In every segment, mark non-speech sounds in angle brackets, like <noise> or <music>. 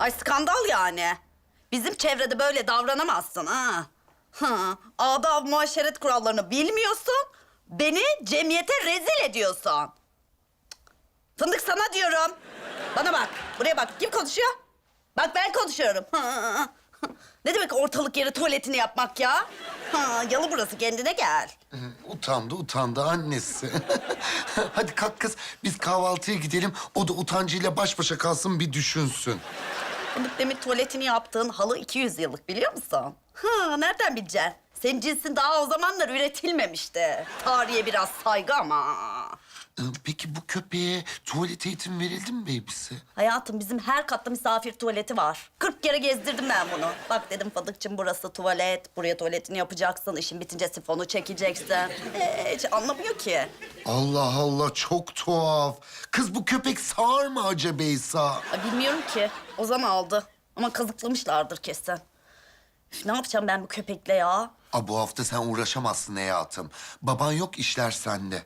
Ay skandal yani. Bizim çevrede böyle davranamazsın ha. Ha, adab muaşeret kurallarını bilmiyorsun. Beni cemiyete rezil ediyorsun. Fındık sana diyorum. Bana bak, buraya bak. Kim konuşuyor? Bak ben konuşuyorum. Ha. Ne demek ortalık yeri tuvaletini yapmak ya? Ha, yalı burası, kendine gel. Utandı, utandı annesi. <laughs> Hadi kalk kız, biz kahvaltıya gidelim. O da utancıyla baş başa kalsın, bir düşünsün. Fındık demin tuvaletini yaptığın halı 200 yıllık biliyor musun? Ha, nereden bileceksin? Senin cinsin daha o zamanlar üretilmemişti. Tarihe biraz saygı ama. Ee, Peki bu köpeğe tuvalet eğitim verildi mi babysi? Hayatım bizim her katta misafir tuvaleti var. 40 kere gezdirdim ben bunu. Bak dedim Fadıkçım burası tuvalet. Buraya tuvaletini yapacaksın. İşin bitince sifonu çekeceksin. Ee, hiç anlamıyor ki. Allah Allah, çok tuhaf. Kız bu köpek sağır mı acabeysa? Ay, bilmiyorum ki. Ozan aldı. Ama kazıklamışlardır kesin. Üf, ne yapacağım ben bu köpekle ya? Aa, bu hafta sen uğraşamazsın hayatım. Baban yok, işler sende.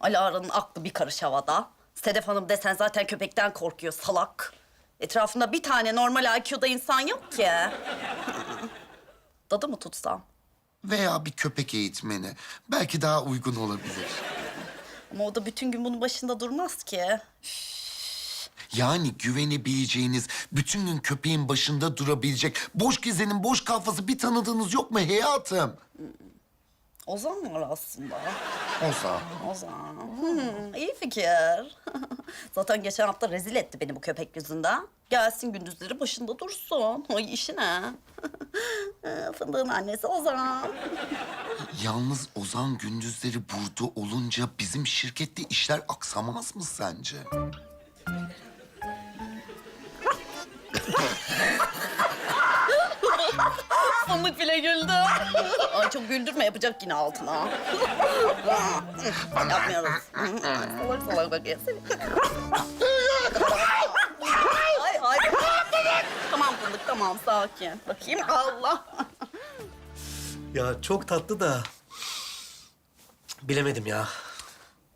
Alara'nın aklı bir karış havada. Sedef Hanım desen zaten köpekten korkuyor salak. Etrafında bir tane normal IQ'da insan yok ki. <laughs> Dadı mı tutsam? Veya bir köpek eğitmeni. Belki daha uygun olabilir. Ama o da bütün gün bunun başında durmaz ki. Yani güvenebileceğiniz, bütün gün köpeğin başında durabilecek, boş gezenin boş kafası bir tanıdığınız yok mu hayatım? Ozan var aslında. Ozan. Ozan. Hmm, iyi fikir. <laughs> Zaten geçen hafta rezil etti beni bu köpek yüzünden. Gelsin gündüzleri başında dursun. O işine. <laughs> Fındığın annesi Ozan. <laughs> Yalnız Ozan gündüzleri burada olunca bizim şirkette işler aksamaz mı sence? Fındık bile güldü. Ay çok güldürme yapacak yine altına. Yapmıyoruz. salak salak bakıyor seni. ay ay. tamam Fındık tamam sakin. Bakayım Allah. Ya çok tatlı da bilemedim ya.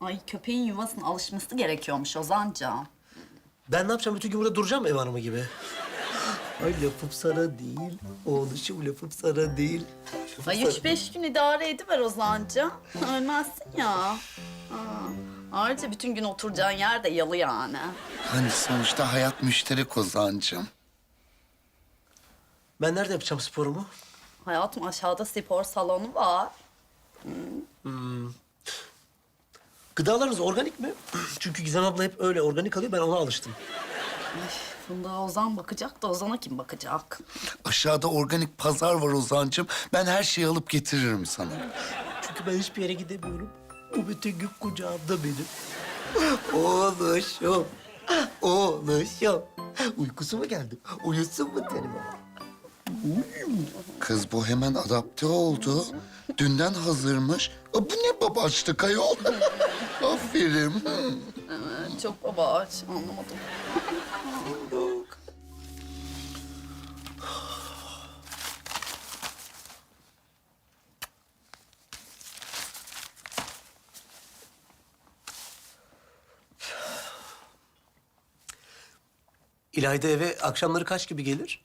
Ay köpeğin yuvasına alışması gerekiyormuş Ozancan. Ben ne yapacağım? Bütün gün burada duracağım ev hanımı gibi? Ay lafım sana değil. Oğluşum lafım sana değil. Lafım Ay üç beş gün idare ediver Ozancan. Ölmezsin ya. Ha. Ayrıca bütün gün oturacağın yer de yalı yani. Hani sonuçta hayat müşterek Ozan'cığım. Ben nerede yapacağım sporumu? Hayatım aşağıda spor salonu var. Gıdalarınız organik mi? <clears throat> Çünkü Gizem abla hep öyle organik alıyor. Ben ona alıştım. Funda Ozan bakacak da Ozan'a kim bakacak? Aşağıda organik pazar var Ozan'cığım. Ben her şeyi alıp getiririm sana. Çünkü ben hiçbir yere gidemiyorum. Bu bütün gün kucağımda benim. Oğluşum. Oğluşum. Uykusu mu geldi? Uyusun mu terim? Kız bu hemen adapte oldu. Dünden hazırmış. Aa, bu ne babaçlık ayol? Aferin. Çok baba aç anlamadım. İlayda eve akşamları kaç gibi gelir?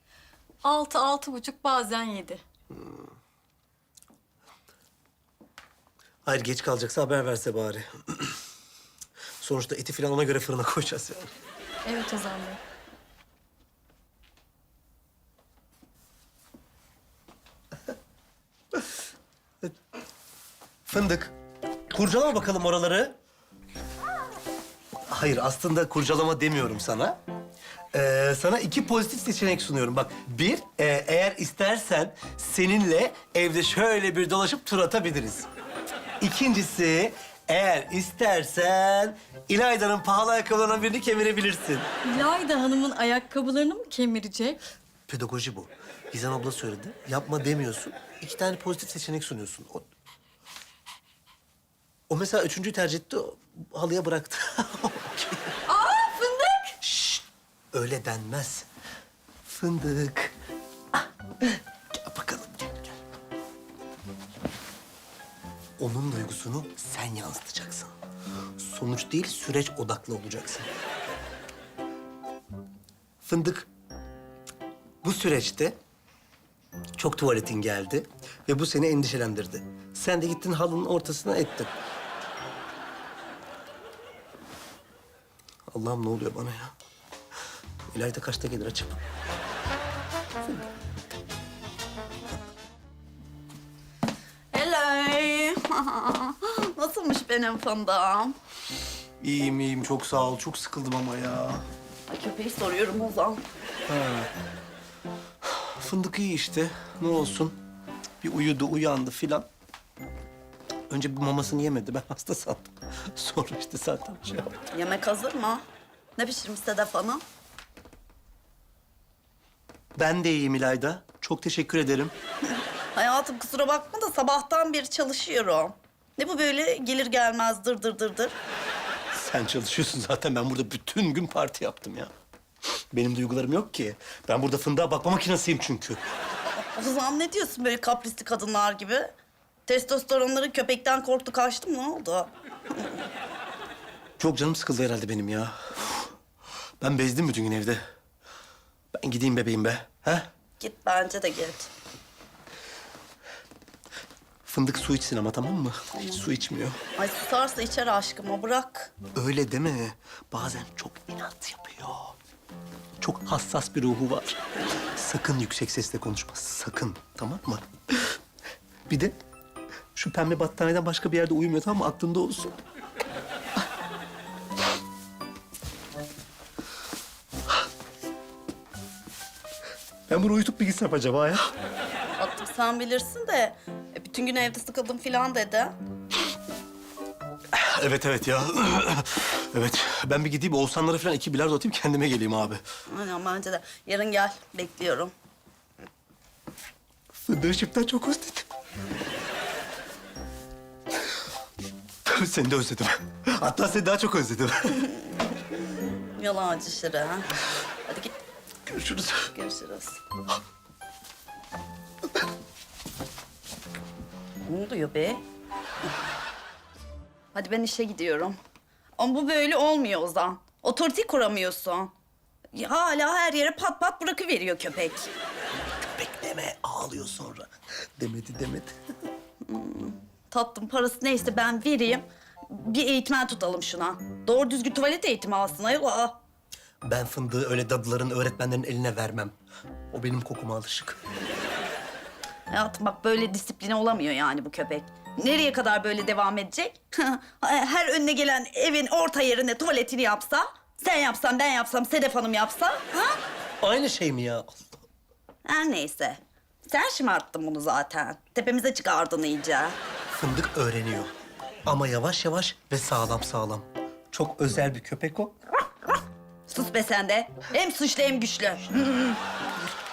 Altı, altı buçuk bazen yedi. Hayır geç kalacaksa haber verse bari. <clears throat> Sonuçta eti falan ona göre fırına koyacağız yani. Evet Ozan Bey. Fındık. Kurcalama bakalım oraları. Hayır aslında kurcalama demiyorum sana. Ee, sana iki pozitif seçenek sunuyorum. Bak bir, e, eğer istersen seninle evde şöyle bir dolaşıp tur atabiliriz. İkincisi, eğer istersen İlayda'nın pahalı ayakkabılarından birini kemirebilirsin. İlayda Hanım'ın ayakkabılarını mı kemirecek? Pedagoji bu. Gizem abla söyledi. Yapma demiyorsun. İki tane pozitif seçenek sunuyorsun. O, o mesela üçüncüyü tercih etti. Halıya bıraktı. Okey. <laughs> Aa fındık! Öyle denmez. Fındık. Ah, Gel bakalım gel gel. Onun duygusunu sen yansıtacaksın. Sonuç değil süreç odaklı olacaksın. Fındık Bu süreçte çok tuvaletin geldi ve bu seni endişelendirdi. Sen de gittin halının ortasına ettin. Allah'ım ne oluyor bana ya? İlayda kaçta gelir açıp? Hello. <laughs> Nasılmış benim fındığım? İyiyim iyiyim çok sağ ol. Çok sıkıldım ama ya. Ay köpeği soruyorum Ozan. Fındık iyi işte. Ne olsun. Bir uyudu, uyandı filan. Önce bir mamasını yemedi. Ben hasta sandım. <laughs> Sonra işte zaten şey yaptı. Yemek hazır mı? Ne pişirmiş Sedef Hanım? Ben de iyiyim İlayda. Çok teşekkür ederim. <laughs> Hayatım kusura bakma da sabahtan beri çalışıyorum. Ne bu böyle gelir gelmez dır dır dır dır. Sen çalışıyorsun zaten. Ben burada bütün gün parti yaptım ya. Benim duygularım yok ki. Ben burada fındığa bakma makinesiyim çünkü. Ozan ne diyorsun böyle kaprisli kadınlar gibi? Testosteronları köpekten korktu kaçtı mı? Ne oldu? Çok canım sıkıldı herhalde benim ya. Ben bezdim bütün gün evde. Ben gideyim bebeğim be. He? Git bence de git. Fındık su içsin ama tamam mı? Hiç su içmiyor. Ay susarsa içer aşkıma bırak. Öyle deme. Bazen çok inat yapıyor. Çok hassas bir ruhu var. Sakın yüksek sesle konuşma. Sakın. Tamam mı? Bir de şu pembe battaniyeden başka bir yerde uyumuyor tamam mı? Aklında olsun. Ben bunu uyutup bir gitsem acaba ya? Attım sen bilirsin de e, bütün gün evde sıkıldım filan dedi. Evet evet ya. <clears throat> evet. Ben bir gideyim Oğuzhanlara falan iki bilardo atayım kendime geleyim abi. Aynen bence de. Yarın gel bekliyorum. Fındığı şimdiden çok özledim. <laughs> Seni de özledim. Hatta seni daha çok özledim. <laughs> Yalancı şire. Hadi git Görüşürüz. görüşürüz. ne oluyor be? Hadi ben işe gidiyorum. Ama bu böyle olmuyor Ozan. Otorite kuramıyorsun. Ya Hala her yere pat pat bırakıveriyor köpek. Bekleme ağlıyor sonra. Demedi demedi. Tatlım parası neyse ben vereyim. Bir eğitmen tutalım şuna. Doğru düzgün tuvalet eğitimi alsın ayol. Aa. Ben fındığı öyle dadıların, öğretmenlerin eline vermem. O benim kokuma alışık. Hayatım bak böyle disipline olamıyor yani bu köpek. Nereye kadar böyle devam edecek? <laughs> Her önüne gelen evin orta yerine tuvaletini yapsa, sen yapsan, ben yapsam, Sedef Hanım yapsa, ha? Aynı şey mi ya? Her neyse. Sen şımarttın bunu zaten. Tepemize çıkardın iyice. Fındık öğreniyor. Ama yavaş yavaş ve sağlam sağlam. Çok özel bir köpek o. Sus be sen de. Hem suçlu hem güçlü.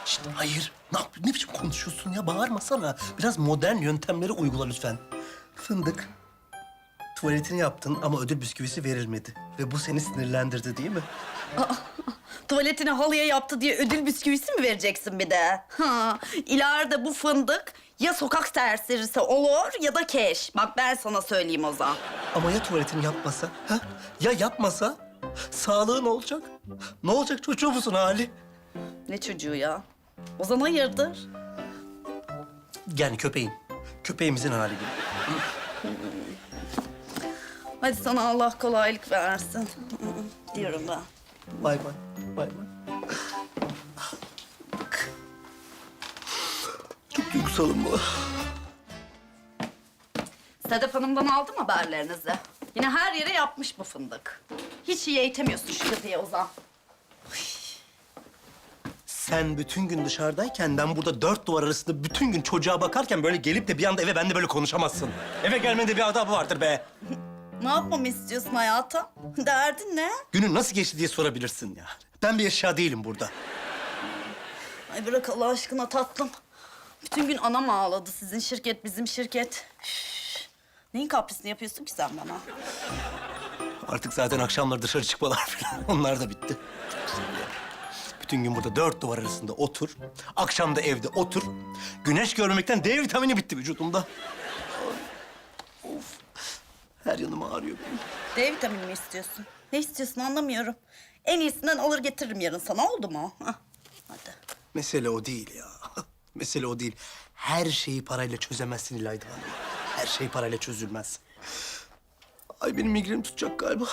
Şişt, hayır. Ne, yap ne biçim konuşuyorsun ya? Bağırmasana. Biraz modern yöntemleri uygula lütfen. Fındık, tuvaletini yaptın ama ödül bisküvisi verilmedi. Ve bu seni sinirlendirdi değil mi? Tuvaletini halıya yaptı diye ödül bisküvisi mi vereceksin bir de? Ha, ileride bu fındık ya sokak serserisi olur ya da keş. Bak ben sana söyleyeyim o zaman. Ama ya tuvaletini yapmasa? Ha? Ya yapmasa? Sağlığı ne olacak? Ne olacak çocuğu musun hali? Ne çocuğu ya? Ozan hayırdır? Yani köpeğin. Köpeğimizin hali gibi. Hadi sana Allah kolaylık versin. Diyorum ben. Bay bay. Bay bay. Duygusalım bu. Sedef Hanım'dan aldım haberlerinizi. Yine her yere yapmış bu fındık. Hiç iyi eğitemiyorsun şu köpeği Ozan. Sen bütün gün dışarıdayken ben burada dört duvar arasında bütün gün çocuğa bakarken böyle gelip de bir anda eve benimle böyle konuşamazsın. Eve gelmenin de bir adabı vardır be. Ne yapmamı istiyorsun hayatım? Derdin ne? Günün nasıl geçti diye sorabilirsin ya. Ben bir eşya değilim burada. Ay bırak Allah aşkına tatlım. Bütün gün anam ağladı. Sizin şirket, bizim şirket. Üf. Neyin kaprisini yapıyorsun ki sen bana? Artık zaten akşamları dışarı çıkmalar falan <laughs> onlar da bitti. Bütün gün burada dört duvar arasında otur. Akşam da evde otur. Güneş görmekten D vitamini bitti vücudumda. Of. Her yanım ağrıyor benim. D vitamini mi istiyorsun? Ne istiyorsun anlamıyorum. En iyisinden alır getiririm yarın sana oldu mu? Hah, hadi. Mesele o değil ya. Mesele o değil. Her şeyi parayla çözemezsin İlayda. Her şey parayla çözülmez. Ay benim migrenim tutacak galiba.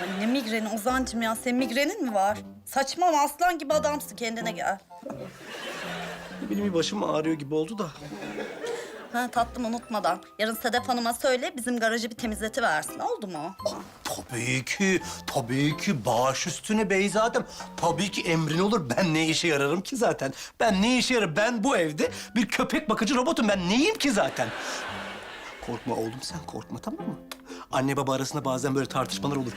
Ya ne migreni Ozan'cığım ya? Senin migrenin mi var? Saçma ama aslan gibi adamsın. Kendine gel. Benim bir başım ağrıyor gibi oldu da. Ha tatlım unutmadan. Yarın Sedef Hanım'a söyle bizim garajı bir temizletiversin. Oldu mu? Tabii ki, tabii ki baş üstüne beyzadem. Tabii ki emrin olur. Ben ne işe yararım ki zaten? Ben ne işe yararım? Ben bu evde bir köpek bakıcı robotum. Ben neyim ki zaten? Korkma oğlum sen korkma tamam mı? Anne baba arasında bazen böyle tartışmalar olur.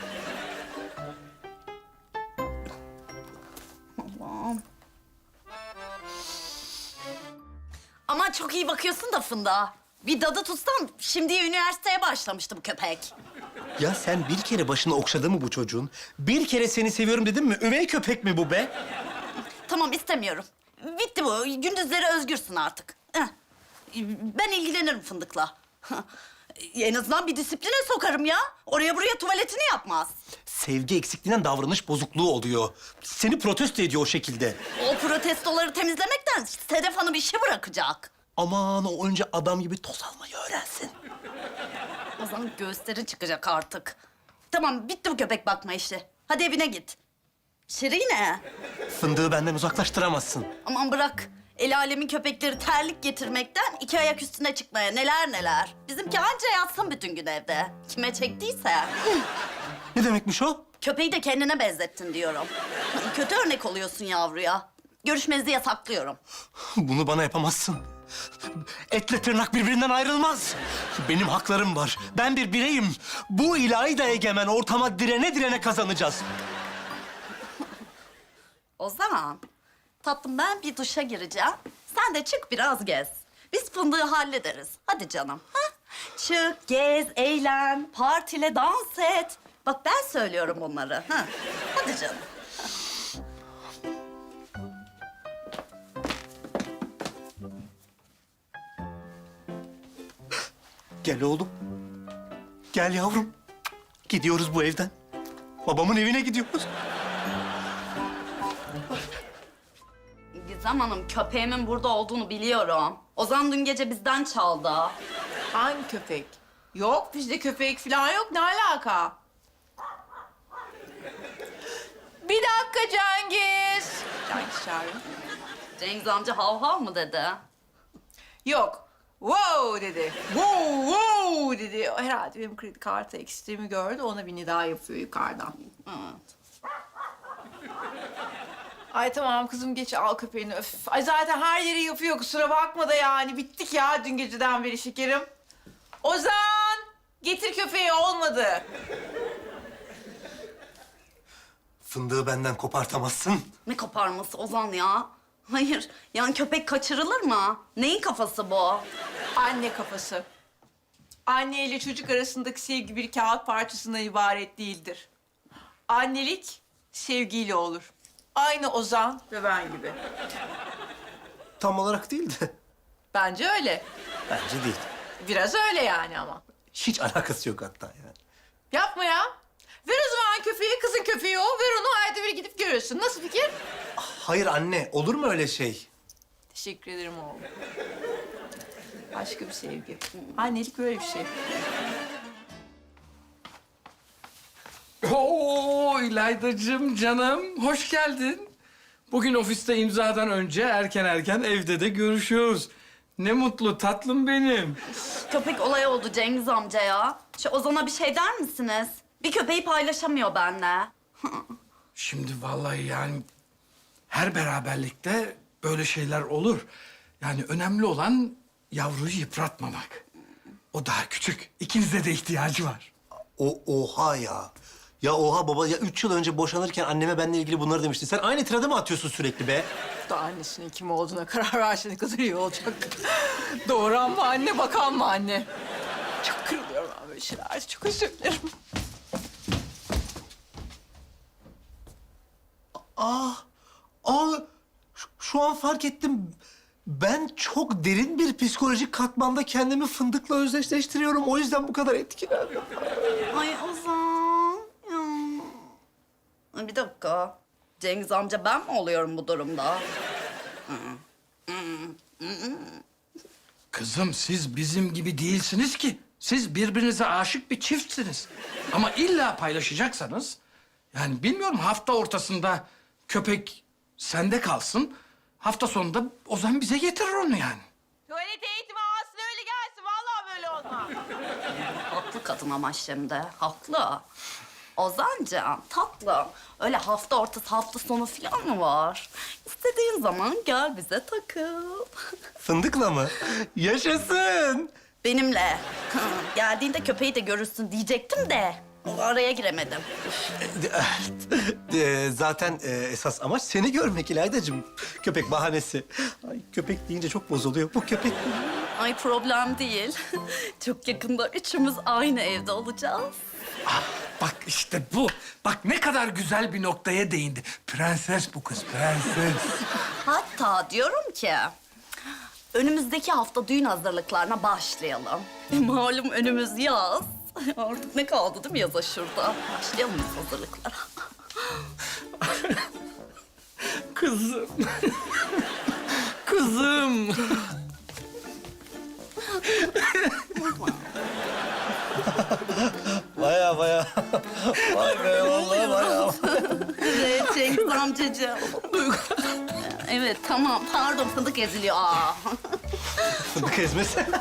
Çok iyi bakıyorsun da Funda. Bir dadı tutsam şimdi üniversiteye başlamıştı bu köpek. Ya sen bir kere başını okşadı mı bu çocuğun? Bir kere seni seviyorum dedim mi? Üvey köpek mi bu be? Tamam istemiyorum. Bitti bu. Gündüzleri özgürsün artık. Heh. Ben ilgilenirim fındıkla. en azından bir disipline sokarım ya. Oraya buraya tuvaletini yapmaz. Sevgi eksikliğinden davranış bozukluğu oluyor. Seni protesto ediyor o şekilde. O protestoları temizlemekten Sedef Hanım işi bırakacak. Aman o önce adam gibi toz almayı öğrensin. O zaman göğüsleri çıkacak artık. Tamam bitti bu köpek bakma işi. Hadi evine git. Şirine. Fındığı benden uzaklaştıramazsın. Aman bırak. El alemin köpekleri terlik getirmekten iki ayak üstüne çıkmaya neler neler. Bizimki anca yatsın bütün gün evde. Kime çektiyse. Ne demekmiş o? Köpeği de kendine benzettin diyorum. Kötü örnek oluyorsun yavruya. Görüşmenizi yasaklıyorum. Bunu bana yapamazsın. Etle tırnak birbirinden ayrılmaz. Benim haklarım var. Ben bir bireyim. Bu ilahi de egemen ortama direne direne kazanacağız. O zaman tatlım ben bir duşa gireceğim. Sen de çık biraz gez. Biz fındığı hallederiz. Hadi canım. Ha? Çık, gez, eğlen, partile, dans et. Bak ben söylüyorum bunları. Ha? Hadi canım. Gel oğlum. Gel yavrum. Gidiyoruz bu evden. Babamın evine gidiyoruz. Gizem Hanım köpeğimin burada olduğunu biliyorum. Ozan dün gece bizden çaldı. Hangi köpek? Yok bizde köpek falan yok. Ne alaka? Bir dakika Cengiz. Cengiz çağırıyor. Cengiz amca hav hav mı dedi? Yok. Wow dedi. Wow, wow dedi. Herhalde benim kredi kartı eksikliğimi gördü. Ona bir nida yapıyor yukarıdan. Evet. Ay tamam kızım geç al köpeğini. Öf. Ay zaten her yeri yapıyor kusura bakma da yani. Bittik ya dün geceden beri şekerim. Ozan! Getir köpeği olmadı. Fındığı benden kopartamazsın. Ne koparması Ozan ya? Hayır, yani köpek kaçırılır mı? Neyin kafası bu? Anne kafası. Anne ile çocuk arasındaki sevgi bir kağıt parçasından ibaret değildir. Annelik sevgiyle olur. Aynı Ozan ve ben gibi. Tam olarak değil de. Bence öyle. Bence değil. Biraz öyle yani ama. Hiç alakası yok hatta yani. Yapma ya. Ver o zaman köpeği, kızın köpeği o. Ver onu ayda bir gidip görürsün. Nasıl fikir? Hayır anne, olur mu öyle şey? Teşekkür ederim oğlum. Başka bir sevgi. Annelik böyle bir şey. Oo İlaydacığım canım hoş geldin. Bugün ofiste imzadan önce erken erken evde de görüşüyoruz. Ne mutlu tatlım benim. Köpek olay oldu Cengiz amca ya. Şu Ozan'a bir şey der misiniz? Bir köpeği paylaşamıyor benimle. <laughs> Şimdi vallahi yani her beraberlikte böyle şeyler olur. Yani önemli olan yavruyu yıpratmamak. O daha küçük. İkinize de ihtiyacı var. O oha ya. Ya oha baba ya üç yıl önce boşanırken anneme benimle ilgili bunları demiştin. Sen aynı tirada mı atıyorsun sürekli be? Da annesinin kim olduğuna karar verse ne kadar iyi olacak. Doğuran mı anne, bakan mı anne? Çok kırılıyorum ben böyle şeyler. Çok özür dilerim. Aa, şu, an fark ettim. Ben çok derin bir psikolojik katmanda kendimi fındıkla özdeşleştiriyorum. O yüzden bu kadar etkileniyorum. Ay Ozan. Ya. Bir dakika. Cengiz amca ben mi oluyorum bu durumda? Kızım siz bizim gibi değilsiniz ki. Siz birbirinize aşık bir çiftsiniz. Ama illa paylaşacaksanız... Yani bilmiyorum hafta ortasında köpek sende kalsın. Hafta sonunda Ozan bize getirir onu yani. Tuvalet eğitimi alsın öyle gelsin. Vallahi böyle olmaz. Haklı kadın ama şimdi. Haklı. Ozancan tatlım. Öyle hafta ortası hafta sonu falan mı var? İstediğin zaman gel bize takıl. Fındıkla mı? Yaşasın. Benimle. Geldiğinde köpeği de görürsün diyecektim de. Araya giremedim. <laughs> Ee, zaten e, esas amaç seni görmek İlaydacığım. Köpek bahanesi. Ay köpek deyince çok bozuluyor. Bu köpek <laughs> Ay problem değil. <laughs> Çok yakında üçümüz aynı evde olacağız. Ah, bak işte bu. Bak ne kadar güzel bir noktaya değindi. Prenses bu kız, prenses. Hatta diyorum ki önümüzdeki hafta düğün hazırlıklarına başlayalım. Malum önümüz yaz. <laughs> Artık ne kaldı değil mi yaza şurada? Başlayalım biz hazırlıklara. <laughs> Kızım. Kızım. baya baya. Vay be vallahi baya. Evet Cengiz amcacığım. evet tamam pardon fındık eziliyor. Aa. Fındık ezmesi. <laughs>